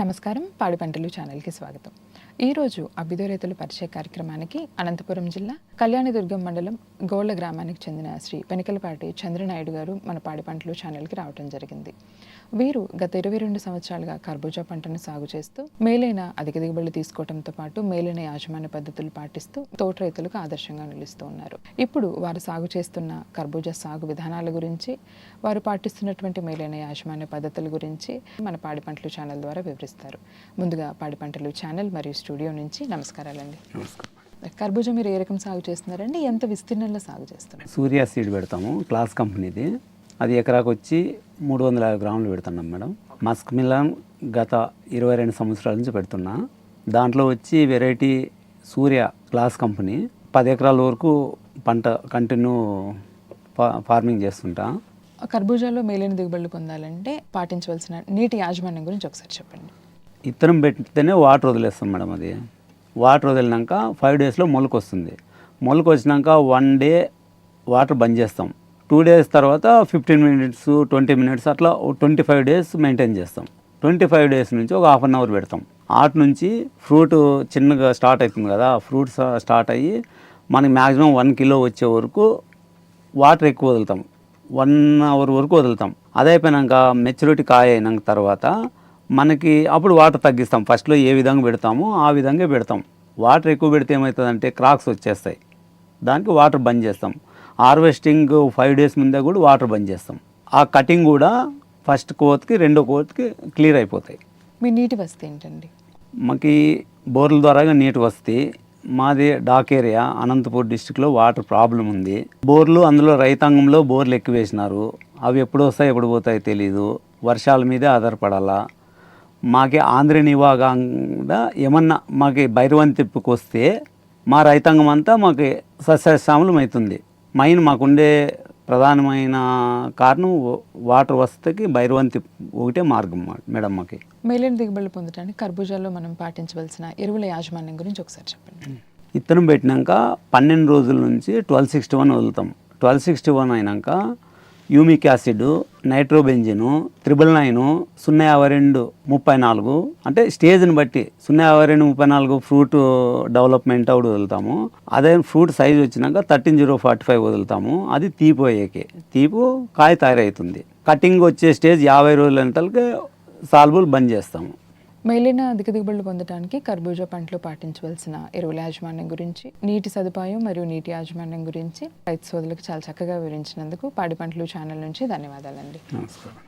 నమస్కారం. పాడి పంటలు ఛానల్కి స్వాగతం. ఈరోజు అభ్యుదయ రైతుల పరిచయ కార్యక్రమానికి అనంతపురం జిల్లా కళ్యాణదుర్గం మండలం గోళ్ళ గ్రామానికి చెందిన శ్రీ పెనికలపాటి చంద్రనాయుడు గారు మన పాడి పంటలు ఛానల్కి రావడం జరిగింది. వీరు గత ఇరవై రెండు సంవత్సరాలుగా కర్బూజా పంటను సాగు చేస్తూ మేలైన అధిక దిగుబడులు తీసుకోవడంతో పాటు మేలైన యాజమాన్య పద్ధతులు పాటిస్తూ తోట రైతులకు ఆదర్శంగా నిలుస్తూ ఉన్నారు. ఇప్పుడు వారు సాగు చేస్తున్న కర్బూజా సాగు విధానాల గురించి వారు పాటిస్తున్నటువంటి మేలైన యాజమాన్య పద్ధతుల గురించి మన పాడి పంటలు ఛానల్ ద్వారా వివరిస్తారు ముందుగా పాడి పంటలు ఛానల్ మరియు స్టూడియో నుంచి నమస్కారాలండి. కర్బూజా మీరు ఏ రకం సాగు చేస్తున్నారండి? ఎంత విస్తీర్ణంలో సాగు చేస్తున్నారు? సూర్య సీడ్ పెడతాము క్లాస్ కంపెనీది. అది ఎకరాకు వచ్చి మూడు వందల యాభై గ్రాములు పెడుతున్నాం మేడం. మస్క్ మిలన్ గత ఇరవై రెండు సంవత్సరాల నుంచి పెడుతున్నా. దాంట్లో వచ్చి వెరైటీ సూర్య క్లాస్ కంపెనీ. పది ఎకరాల వరకు పంట కంటిన్యూ ఫార్మింగ్ చేస్తుంటా. కర్బూజాలో మేలైన దిగుబడులు పొందాలంటే పాటించవలసిన నీటి యాజమాన్యం గురించి ఒకసారి చెప్పండి. ఇత్తనం పెట్టితేనే వాటర్ వదిలేస్తాం మేడం అది. వాటర్ వదిలినాక ఫైవ్ డేస్లో మొలక వస్తుంది మొలక వచ్చినాక వన్ డే వాటర్ బంద్ చేస్తాం. టూ డేస్ తర్వాత ఫిఫ్టీన్ మినిట్స్ ట్వంటీ మినిట్స్ అట్లా ట్వంటీ ఫైవ్ డేస్ మెయింటైన్ చేస్తాం. ట్వంటీ ఫైవ్ డేస్ నుంచి ఒక హాఫ్ అన్ అవర్ పెడతాం. ఆట నుంచి ఫ్రూట్ చిన్నగా స్టార్ట్ అవుతుంది కదా ఫ్రూట్స్ స్టార్ట్ అయ్యి మనకి మ్యాక్సిమం వన్ కిలో వచ్చే వరకు వాటర్ ఎక్కువ వదులుతాం. వన్ అవర్ వరకు వదులుతాం. అది అయిపోయినాక మెచ్యూరిటీ కాయ అయినాక తర్వాత మనకి అప్పుడు వాటర్ తగ్గిస్తాం. ఫస్ట్లో ఏ విధంగా పెడతామో ఆ విధంగా పెడతాం. వాటర్ ఎక్కువ పెడితే ఏమవుతుందంటే క్రాక్స్ వచ్చేస్తాయి. దానికి వాటర్ బంద్ చేస్తాం. హార్వెస్టింగ్ ఫైవ్ డేస్ ముందే కూడా వాటర్ బంద్ చేస్తాం. ఆ కటింగ్ కూడా ఫస్ట్ కోత్కి రెండో కోత్కి క్లియర్ అయిపోతాయి. మీ నీటి వసతి ఏంటండి? మాకి బోర్ల ద్వారా నీటి వస్తాయి మాది డాక్ ఏరియా అనంతపూర్ డిస్టిక్లో వాటర్ ప్రాబ్లం ఉంది. బోర్లు అందులో రైతాంగంలో బోర్లు ఎక్కువ వేసినారు అవి ఎప్పుడు వస్తాయి ఎప్పుడు పోతాయి తెలీదు. వర్షాల మీదే ఆధారపడాలా. మాకి ఆంధ్ర నివాగంగా ఏమన్నా మాకి భైరవన్ తిప్పుకు వస్తే మా రైతాంగం అంతా మాకు సస్యశ్యామలం అవుతుంది. మైన్ మాకుండే ప్రధానమైన కారణం వాటర్ వస్తకి భైరవంతి ఒకటే మార్గం మేడం మాకి. మేలైన దిగుబడులు పొందడానికి కర్బూజాలో మనం పాటించవలసిన ఎరువుల యాజమాన్యం గురించి ఒకసారి చెప్పండి. ఇత్తనం పెట్టినాక పన్నెండు రోజుల నుంచి ట్వెల్వ్ సిక్స్టీ వన్ వదులుతాం. ట్వెల్వ్ సిక్స్టీ వన్ అయినాక humic acid nitrobenzene triple nine సున్నా యాభై రెండు ముప్పై నాలుగు. అంటే స్టేజ్ని బట్టి సున్నా యాభై రెండు ముప్పై నాలుగు ఫ్రూట్ డెవలప్మెంట్ అప్పుడు వదులుతాము. అదే ఫ్రూట్ సైజ్ వచ్చినాక థర్టీన్ జీరో ఫార్టీ ఫైవ్ వదులుతాము. అది తీపు తీపు కాయ తయారవుతుంది కటింగ్ వచ్చే స్టేజ్ యాభై రోజుల అంతలకి సాల్బుల్ బంద్ చేస్తాము. మేలైన అధిక దిగుబడులు పొందడానికి కర్బూజా పంటలు పాటించవలసిన ఎరువుల యాజమాన్యం గురించి నీటి సదుపాయం మరియు నీటి యాజమాన్యం గురించి రైతు సోదరులకు చాలా చక్కగా వివరించినందుకు పాడి పంటలు ఛానల్ నుంచి ధన్యవాదాలండి. నమస్కారం.